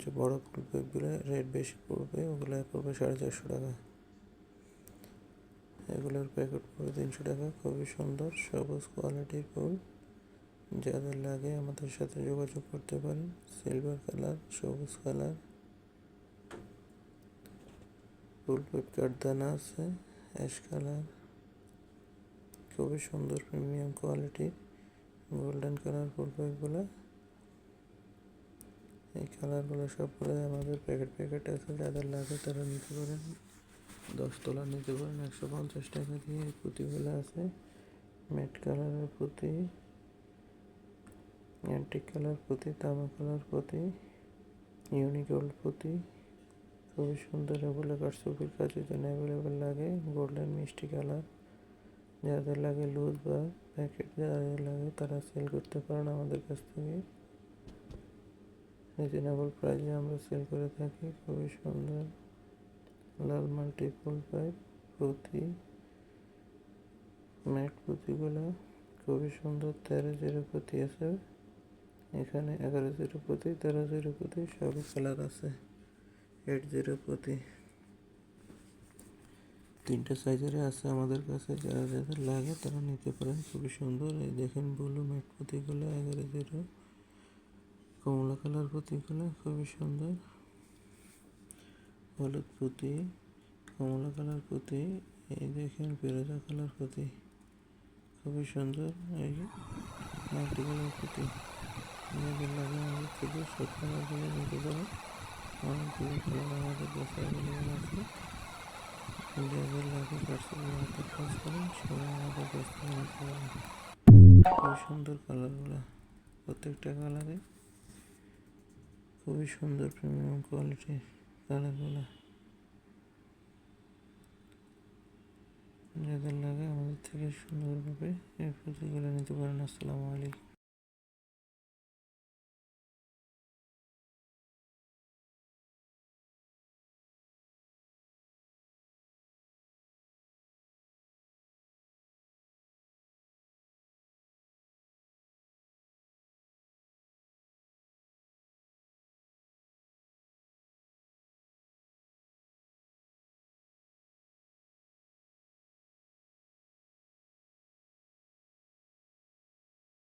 যে বড় ফুল প্যাকগুলো রেট বেশি পড়বে ওগুলো পড়বে সাড়ে চারশো টাকা এগুলোর প্যাকেট পড়বে তিনশো টাকা খুবই সুন্দর সবুজ কোয়ালিটির ফুল যাদের লাগে আমাদের সাথে যোগাযোগ করতে পারেন। সিলভার কালার সবুজ কালার ফুল পেপকার দানা আছে অ্যাশ কালার খুবই সুন্দর প্রিমিয়াম কোয়ালিটি গোল্ডেন কালার ফুল পেপগুলো এই কালারগুলো সবগুলো আমাদের প্যাকেট প্যাকেট আছে, যাদের লাগে তারা নিতে পারেন। দশ তোলা নিতে পারেন, একশো পঞ্চাশ টাকা দিয়ে পুঁতিগুলো আছে। ম্যাট কালারের পুঁতি। অ্যান্টিক কালার পুঁতি তামা কালার পুঁতি ইউনিগোল্ড পুঁতি খুবই সুন্দর এগুলো কাঠসুপির কাজের জন্য অ্যাভেলেবেল লাগে গোল্ডেন মিষ্টি কালার যাদের লাগে লুজ বা প্যাকেট যাদের লাগে তারা সেল করতে পারেন আমাদের কাছ থেকে। রিজনেবল প্রাইসে আমরা সেল করে থাকি, খুবই সুন্দর। লাল মাল্টিপল পাইপ পুঁতি ম্যাট পুঁতিগুলো খুবই সুন্দর তেরো জিরো পুঁতি আছে। এখানে এগারো জিরো প্রতি, তেরো জিরো প্রতি সবই কালার আছে। এইট জিরো প্রতি। তিনটে সাইজেরই আছে আমাদের কাছে, যারা যাদের লাগে তারা নিতে পারেন, খুবই সুন্দর। এই দেখেন ব্লু ম্যাট পুঁতিগুলো এগারো জিরো। কমলা কালার পুঁতিগুলো খুবই সুন্দর। হলুদ পুঁতি কমলা কালার পুঁতি এই দেখেন ফেরোজা কালার পুঁতি খুবই সুন্দর। এই মাল্টি কালার পুঁতি যাদের লাগে নিতে পারে অনেকগুলো কালার আমাদের যাদের লাগে খুবই সুন্দর কালারগুলো প্রত্যেকটা কালারে খুবই সুন্দর প্রিমিয়াম কোয়ালিটির কালারগুলো যাদের লাগে আমাদের থেকে সুন্দরভাবে এই পুঁতিগুলো নিতে পারেন। আসসালামু আলাইকুম।